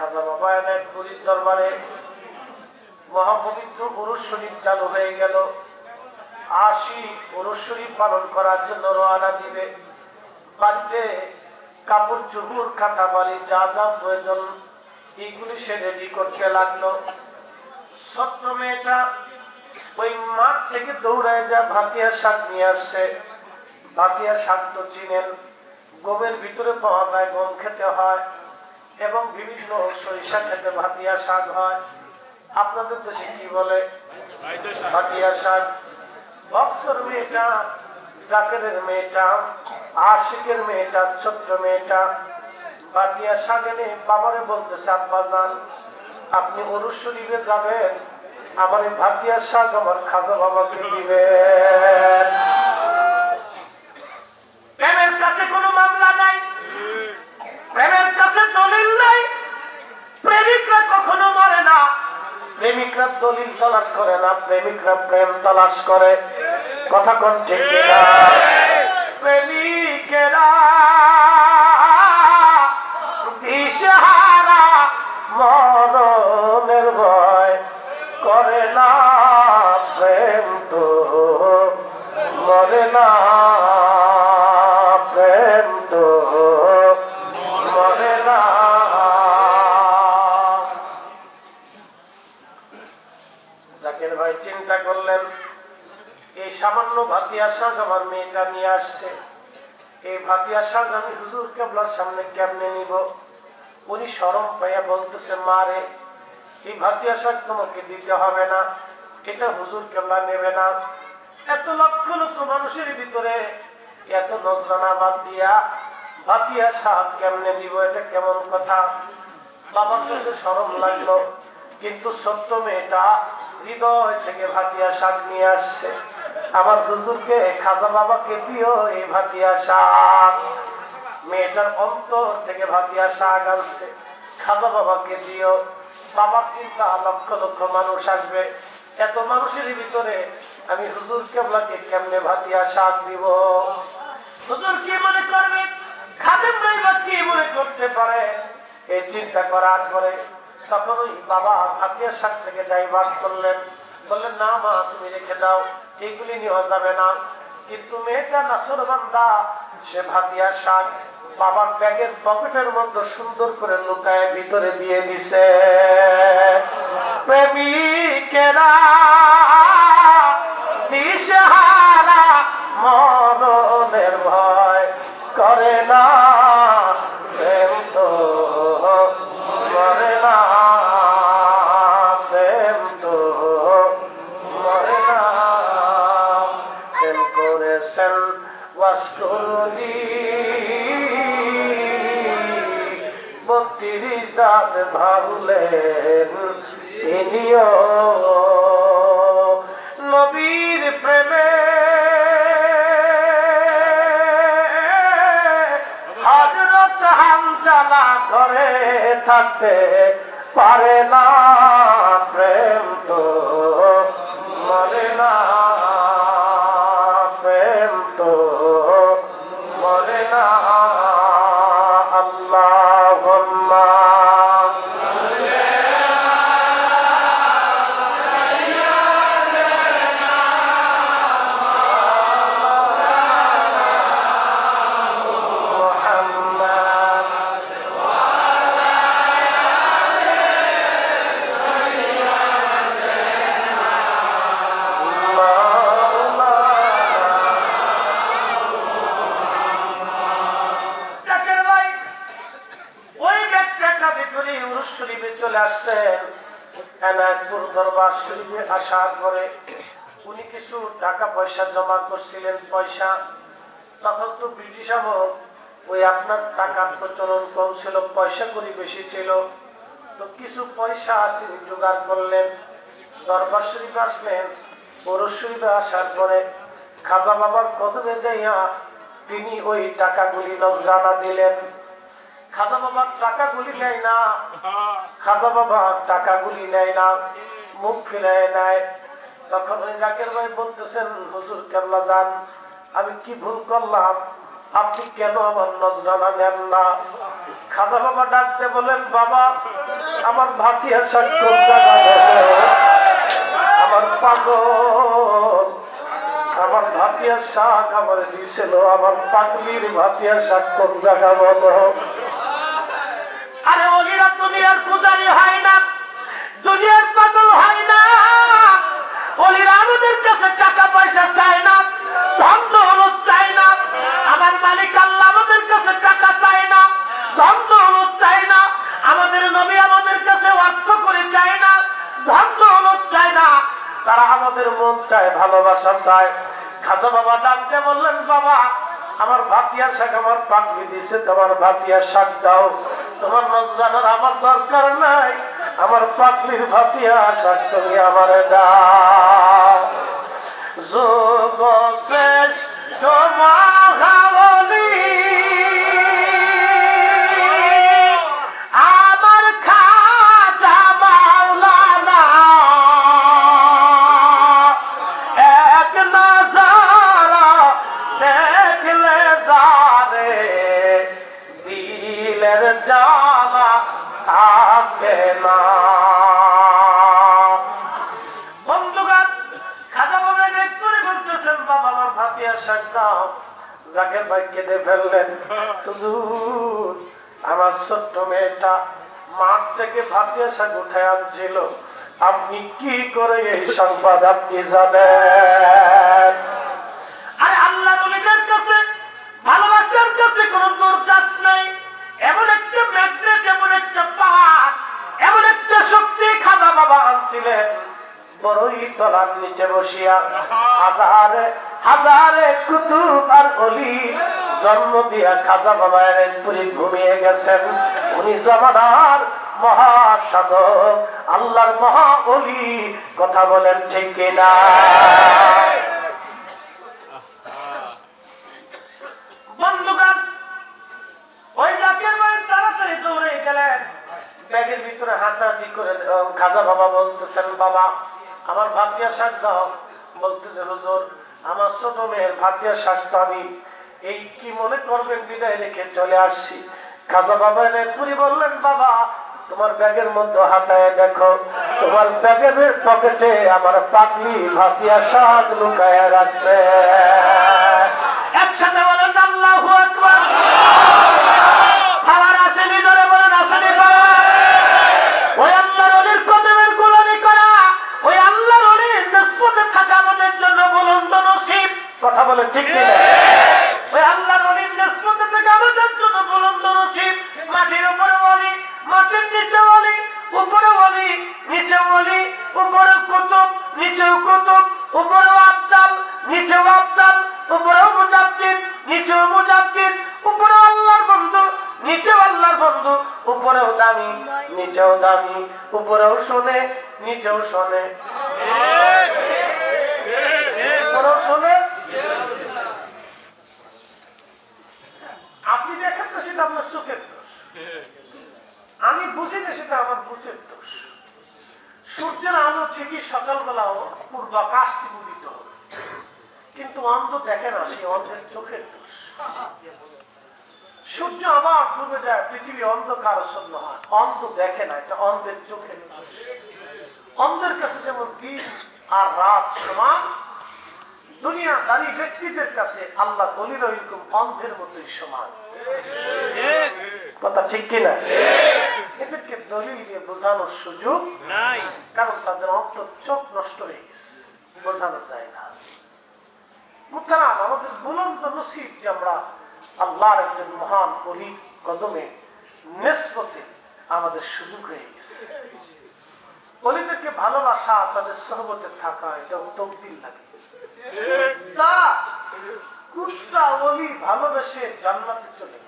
খাজা বাবা এনায়ত পুরীর দরবারে মহাপবিত্র পুরুষ শরীফ চালু হয়ে গেল। আশি পুরুষ শরীফ পালন করার জন্য রওনা দিবে। বাড়িতে কাপড় চুপুর খাতা বাড়ি যা যা প্রয়োজন, এইগুলি সে রেডি করতে লাগল। ছোট্ট মেয়েটা ওই মাঠ থেকে দৌড়ায় যা ভাতিয়া শাক নিয়ে আসছে ভাতিয়া শাক তো চিনেন, গমের ভিতরে পাওয়া যায়, গম খেতে হয়। এবং বিভিন্ন সরিষা খেতে ভাতিয়া শাক হয়। আপনাদের দেশে কি বলে? ভাতিয়া শাক। ভক্তর মেয়েটা, জাকেরের মেয়েটা, আশিকের মেয়েটা, ছোট্ট মেয়েটা। ভাতিয়া শাক এনে বাবারে বলতেছে, আব্বা যান আপনি অরুষ যাবেন, আমার ভাতিয়া শাক আমার খাজা বাবাকে দিবেন প্রেমের কাছে কোনো মামলা নাই প্রেমের কাছে দলিল নাই প্রেমিকরা কখনো মরে না প্রেমিকরা দলিল তালাশ করে না, প্রেমিকরা প্রেম তালাশ করে। কথা কোন ঠিক ভয় করে না, প্রেম তো মরে না। ভাতিয়া শাক আমার মেয়েটা নিয়ে আসছে। এই ভাতিয়া শাক আমি হুজুর কেবলার সামনে কেমনে নিব? উনি সরম পাইয়া বলতেছে এই ভাতিয়া তোমাকে দিতে হবে না। এটা হুজুর কেবলা নেবে না। এত লক্ষ লক্ষ মানুষের ভিতরে এত নজরানা বাদ দিয়া ভাতিয়া শাক কেমনে দিব এটা কেমন কথা? বাবার কাছে সরম লাগল, কিন্তু সত্য মেয়েটা হৃদয় থেকে ভাতিয়া শাক নিয়ে আসছে। আমার হুজুরকে খাজা বাবাকে দিও, এই ভাতিয়া শাক। মেয়েটার অন্তর থেকে ভাতিয়া শাক আনছে। খাজা বাবাকে দিও। বাবার চিন্তা, লক্ষ লক্ষ মানুষ আসবে। এত মানুষের ভিতরে আমি হুজুর কেবলাকে কেমনে ভাতিয়া শাক দিব? হুজুর কি মনে করবে? খাদেম ভাই কি মনে করতে পারে? এই চিন্তা করার পরে তখন বাবা ভাতিয়া শাক থেকে ডাইভার্ট করলেন। বললেন, না মা, তুমি রেখে দাও এইগুলি নেওয়া যাবে না। কিন্তু মেয়েটা নাসর বান্দা, সে ভাতিয়া শাক বাবার ব্যাগের পকেটের মধ্যে সুন্দর করে লুকায় ভিতরে দিয়ে দিছে। প্রেমিকেরা দিশাহারা মরণের ভয় করে না। নবীর প্রেমে হজরত হামজালা করে থাকতে পারে না প্রেম তো মরে না প্রেম তো। এনায়তপুর দরবার শরীফে আসার পরে উনি কিছু টাকা পয়সা জমা করছিলেন, পয়সা। তখন তো ব্রিটিশ আমল ওই আপনার টাকার প্রচলন কম ছিল, পয়সা করি বেশি ছিল। তো কিছু পয়সা তিনি জোগাড় করলেন। দরবার শরীফ আসলেন পৌর শরীফে আসার পরে খাজা বাবার কদমে যাইয়া তিনি ওই টাকাগুলি নজরানা দিলেন। খাজা বাবার টাকাগুলি নেয় না। খাজা বাবা টাকাগুলি নেয় না। মুখ ফিরায় নেয়। তখন ওই জাকের ভাই বলতেছেন, হুজুর কেবলা যান আমি কি ভুল করলাম? আপনি কেন আমার নজরানা নেন না? খাজা বাবা ডাকতে বলেন, বাবা, আমার ভাতিয়া হলো? আমার পাগল। আমার ভাতিয়া শাক আমার দিছিল আমার পাগলির ভাতিয়া শাক কোন জায়গা বলো আমাদের মন চায়, ভালোবাসা চায়। খাজা বাবা ডাকতে বললেন, বাবা, আমার ভাতিয়া শাক, আমার পাখি দিছে তোমার ভাতিয়া শাক দাও। তোমার নজরানার আমার দরকার নাই। আমার পাখির ভাতিয়া শাক তুমি আমার দাও। জ্বালা থাকে না। ভাই কেঁদে ফেললেন আমার ছোট্ট মেয়েটা মাঠ থেকে ভাতিয়া শাক উঠে আনছিল। আপনি কি করে এই সংবাদ আপনি জানেন? বাবা আনছিলেন। বড়ই তলার নিচে বসিয়া হাজারে হাজারে কুতুব আর অলি জন্ম দিয়া খাজা বাবা পুরী ঘুমিয়ে গেছেন। উনি জমানার মহাসাধক, আল্লাহর মহা অলি, কথা বলেন ঠিক কিনা? ব্যাগের ভিতরে হাতাহাতি করে খাজা বাবা বলতেছেন, বাবা, আমার ভাতিয়া শাক দাও। বলতেছে, হুজুর, আমার ছোট মেয়ের ভাতিয়া শাক আমি এই কি মনে করবেন, বিদায় রেখে চলে আসছি। খাজা বাবা এনে পুরি বললেন, বাবা, তোমার ব্যাগের মধ্যে হাতায় দেখো, তোমার ব্যাগের পকেটে আমার পাগলি ভাতিয়া শাক লুকায় রাখছে। উপরেও দামি, নিচেও দামি, উপরেও শোনে, নিচেও শোনে। দেখেন তো আমি আমার বুঝের দোষ। সূর্যের আলো ঠিকই। কিন্তু অন্ধ দেখে না সেই অন্ধের চোখের দোষ। সূর্য আবার ডুবে যায় পৃথিবী অন্ধকার শূন্য হয়। অন্ধ দেখে না এটা অন্ধের দোষ অন্ধের কাছে যেমন দিন আর রাত সমান দুনিয়া ব্যক্তিদের কাছে আল্লাহ এরকম অন্ধের মতোই সমান। কথা ঠিক কিনা এদেরকে দলিল দিয়ে বোঝানোর সুযোগ নাই। কারণ তাদের অন্তর চোখ নষ্ট হয়ে গেছে। বোঝানো যায় না। মুখতারাম আমাদের বুলন্দ নসিব যে আমরা আল্লাহর একজন মহান অলির কদমে আমাদের সুযোগ হয়ে গেছে। ভালোবাসা, তাদের সহবতে থাকা, এটা লাগে। কুত্তা, অলি ভালোবেসে জান্নাতে চলে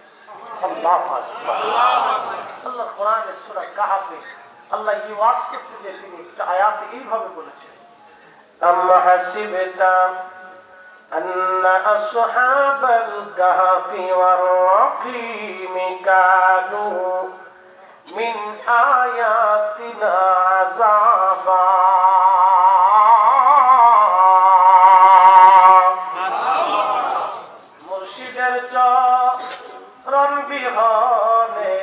আল্লাহ আল্লাহ কোরআনে আল্লাহ তিনি একটা আয়াতে এইভাবে বলেছেন, আম্মা أن أصحاب الكهف والرقيم كانوا من آياتنا عذابا মুর্শিদের চরণ বিহনে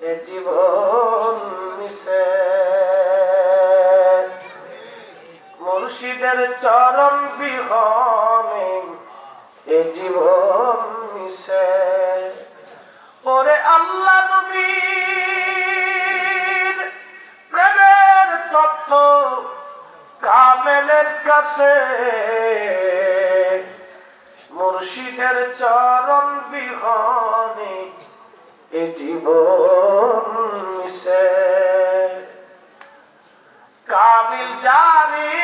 এ জীবন মিশে মুর্শিদের চরণ বিহন জীবন মিশে। ওরে আল্লাহ নবীর প্রেমের তথ্য কামেলের কাছে। মুর্শিদের চরণ বিহনে এ জীবন মিশে। কামিল জারি